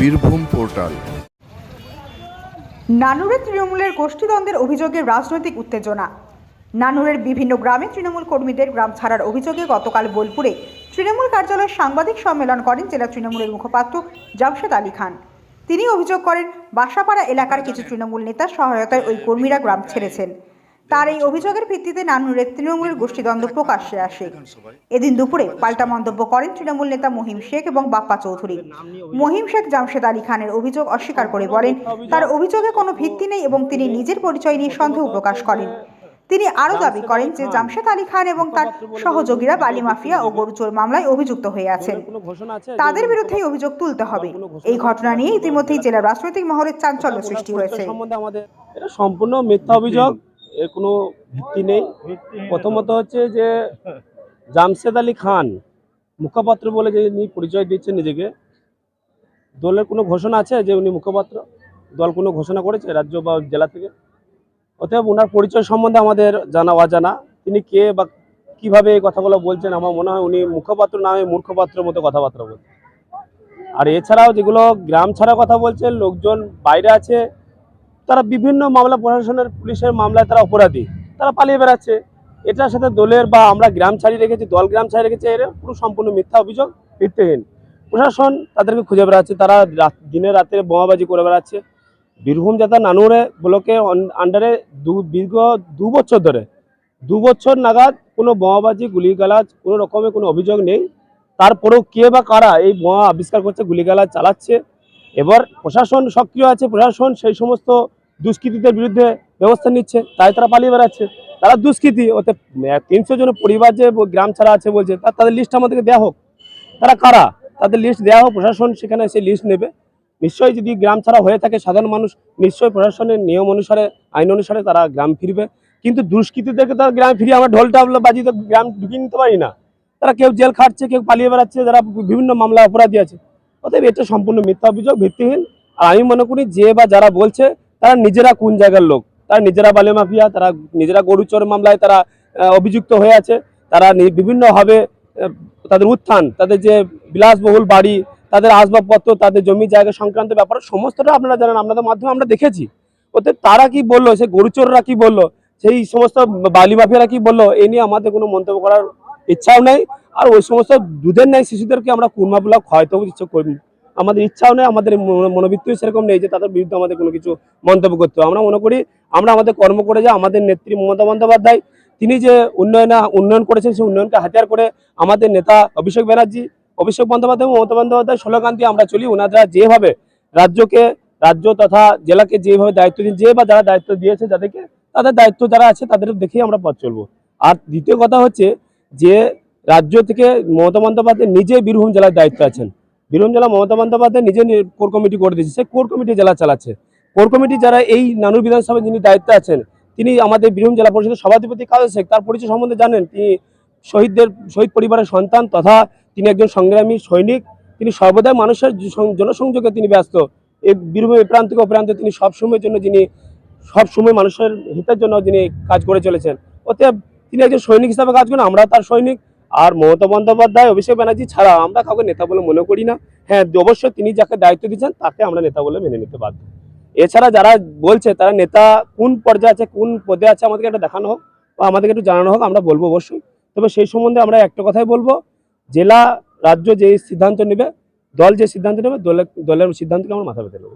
Birbhum portal. নানুরে তৃণমূলের গোষ্ঠীদ্বন্দ্বের অভিযোগে রাজনৈতিক উত্তেজনা। নানুরের বিভিন্ন গ্রামে তৃণমূল কর্মীদের গ্রাম ছাড়ার অভিযোগে গতকাল বোলপুরে তৃণমূল কার্যালয়ে সাংবাদিক সম্মেলন করেন জেলা তৃণমূলের মুখপাত্র জামশেদ আলী খান। তিনি অভিযোগ করেন, বাসাপাড়া এলাকার কিছু তৃণমূল নেতার সহায়তায় ওই কর্মীরা গ্রাম ছেড়েছেন। তার এই অভিযোগের ভিত্তিতে নানুরের তৃণমূলের গোষ্ঠীদ্বন্দ্ব প্রকাশ্যে আসে। এদিন দুপুরে পাল্টা মন্তব্য করেন তৃণমূল নেতা মহিম শেখ এবং বাপ্পা চৌধুরী। মহিম শেখ জামশেদ আলী খানের অভিযোগ অস্বীকার করে বলেন, তার অভিযোগে কোনো ভিত্তি নেই এবং তিনি নিজের পরিচয় নিয়ে সন্দেহ প্রকাশ করেন। তিনি আরও দাবি করেন যে জামশেদ আলী খান এবং তার সহযোগীরা বালি মাফিয়া ও গরুচোর মামলায় অভিযুক্ত হয়ে আছেন। তাদের বিরুদ্ধেই অভিযোগ তুলতে হবে। এই ঘটনা নিয়ে ইতিমধ্যেই জেলার রাজনৈতিক মহলের চাঞ্চল্য সৃষ্টি হয়েছে। সম্পূর্ণ মিথ্যা অভিযোগ। এর কোনো ভিত্তি নেই। প্রথমত হচ্ছে যে জামশেদ আলী খান মুখপাত্র বলে যে উনি পরিচয় দিচ্ছেন নিজেকে, দলের কোনো ঘোষণা আছে যে উনি মুখপাত্র? দল কোনো ঘোষণা করেছে রাজ্য বা জেলা থেকে? অতএব ওনার পরিচয় সম্বন্ধে আমাদের জানা অজানা। তিনি কে বা কীভাবে এই কথাগুলো বলছেন আমার মনে হয় উনি মুখপাত্র না হয়ে মূর্খপাত্রের মতো কথাবার্তা বলছেন। আর এছাড়াও যেগুলো গ্রাম ছাড়া কথা বলছেন, লোকজন বাইরে আছে তারা বিভিন্ন মামলা প্রশাসনের পুলিশের মামলায় তারা অপরাধী। তারা পালিয়ে বেড়াচ্ছে। এটার সাথে দলের বা আমরা গ্রাম ছাড়িয়ে রেখেছি, দল গ্রাম ছাড়িয়ে রেখেছে, এর পুরো সম্পূর্ণ মিথ্যা অভিযোগ ভিত্তিহীন। প্রশাসন তাদেরকে খুঁজে বেড়াচ্ছে, তারা দিনে রাতে বোমাবাজি করে বেড়াচ্ছে। বীরভূম যাতা নানুরে ব্লকে আন্ডারে দীর্ঘ দু বছর ধরে, দু বছর নাগাদ কোনো বোমাবাজি, গুলিগালাজ, কোনো রকমের কোনো অভিযোগ নেই। তারপরেও কে বা কারা এই বোমা আবিষ্কার করছে, গুলিগালাজ চালাচ্ছে, এবার প্রশাসন সক্রিয় আছে, প্রশাসন সেই সমস্ত দুষ্কৃতীদের বিরুদ্ধে ব্যবস্থা নিচ্ছে, তাই তারা পালিয়ে বেড়াচ্ছে। তারা দুষ্কৃতী ওতে তিনশো জন পরিবার যে গ্রাম ছাড়া আছে বলছে, তা তাদের লিস্ট আমাদেরকে দেওয়া হোক। তারা কারা? তাদের লিস্ট দেওয়া হোক, প্রশাসন সেখানে সেই লিস্ট নেবে। নিশ্চয়ই যদি গ্রাম ছাড়া হয়ে থাকে, সাধারণ মানুষ, নিশ্চয়ই প্রশাসনের নিয়ম অনুসারে, আইন অনুসারে তারা গ্রাম ফিরবে। কিন্তু দুষ্কৃতীদেরকে তারা গ্রাম ফিরিয়ে আমরা ঢোল বাজিয়ে তো গ্রাম ঢুকিয়ে নিতে পারি না। তারা কেউ জেল খাটছে, কেউ পালিয়ে বেড়াচ্ছে, যারা বিভিন্ন মামলা অপরাধী আছে। অতএব এটা সম্পূর্ণ মিথ্যা অভিযোগ, ভিত্তিহীন। আর আমি মনে করি যে বা যারা বলছে তারা নিজেরা কোন জায়গার লোক? তারা নিজেরা বালে মাফিয়া, তারা নিজেরা গরু চোর মামলায় তারা অভিযুক্ত হয়ে আছে। তারা বিভিন্নভাবে তাদের উত্থান, তাদের যে বিলাসবহুল বাড়ি, তাদের আসবাবপত্র, তাদের জমি জায়গা সংক্রান্ত ব্যাপার সমস্তটা আপনারা জানেন, আপনাদের মাধ্যমে আমরা দেখেছি। ওতে তারা কি বলল, সে গরু চোররা কি বলল, সেই সমস্ত বালি মাফিয়ারা কি বলল এই নিয়ে আমাদের কোনো মন্তব্য করার ইচ্ছাও নেই। আর ওই সমস্ত দুধের নেই শিশুদেরকে আমরা কুরমা ব্লক হয়তো ইচ্ছে করি আমাদের ইচ্ছাও নেই, আমাদের মনো- মনোবৃত্তিও সেরকম নেই যে তাদের বিরুদ্ধে আমাদের কোনো কিছু মন্তব্য করতে হবে। আমরা মনে করি, আমরা আমাদের কর্ম করে যাই আমাদের নেত্রী মমতা বন্দ্যোপাধ্যায়, তিনি যে উন্নয়নে উন্নয়ন করেছেন, সেই উন্নয়নকে হাতিয়ার করে আমাদের নেতা অভিষেক ব্যানার্জি, অভিষেক বন্দ্যোপাধ্যায় মমতা বন্দ্যোপাধ্যায় স্লোগান দিয়ে আমরা চলি ওনারা যেভাবে রাজ্যকে, রাজ্য তথা জেলাকে যেভাবে দায়িত্ব দিন, যে বা যারা দায়িত্ব দিয়েছে যাদেরকে, তাদের দায়িত্ব যারা আছে তাদের দেখেই আমরা পথ চলবো আর দ্বিতীয় কথা হচ্ছে যে রাজ্য থেকে মমতা বন্দ্যোপাধ্যায় নিজে বীরভূম জেলার দায়িত্ব আছেন বীরভূম জেলা মমতা বন্দ্যোপাধ্যায় নিজে কোর কমিটি করে দিয়েছে। সে কোর কমিটি জেলা চালাচ্ছে। কোর কমিটি যারা এই নানুর বিধানসভায় যিনি দায়িত্বে আছেন, তিনি আমাদের বীরভূম জেলা পরিষদের সভাধিপতি কাজল শেখ। তার পরিচয় সম্বন্ধে জানেন, তিনি শহীদদের, শহীদ পরিবারের সন্তান তথা তিনি একজন সংগ্রামী সৈনিক। তিনি সর্বদাই মানুষের জনসংযোগে তিনি ব্যস্ত। এই বীরভূম এ প্রান্ত থেকে প্রান্তে তিনি সবসময়ের জন্য যিনি, সবসময় মানুষের হিতের জন্য যিনি কাজ করে চলেছেন, অতএব তিনি একজন সৈনিক হিসাবে কাজ করেন আমরা তার সৈনিক। আর মমতা বন্দ্যোপাধ্যায়, অভিষেক ব্যানার্জি ছাড়া আমরা কাউকে নেতা বলে মনে করি না। হ্যাঁ অবশ্যই তিনি যাকে দায়িত্ব দিচ্ছেন তাকে আমরা নেতা বলে মেনে নিতে বাধ্য। এছাড়া যারা বলছে, তারা নেতা কোন পর্যায়ে আছে, কোন পদে আছে, আমাদেরকে একটা দেখানো হোক বা আমাদেরকে একটু জানানো হোক, আমরা বলব অবশ্যই। তবে সেই সম্বন্ধে আমরা একটা কথাই বলব, জেলা, রাজ্য যে সিদ্ধান্ত নেবে, দল যে সিদ্ধান্ত নেবে দলের দলের সিদ্ধান্তকে আমরা মাথা পেতে নেব।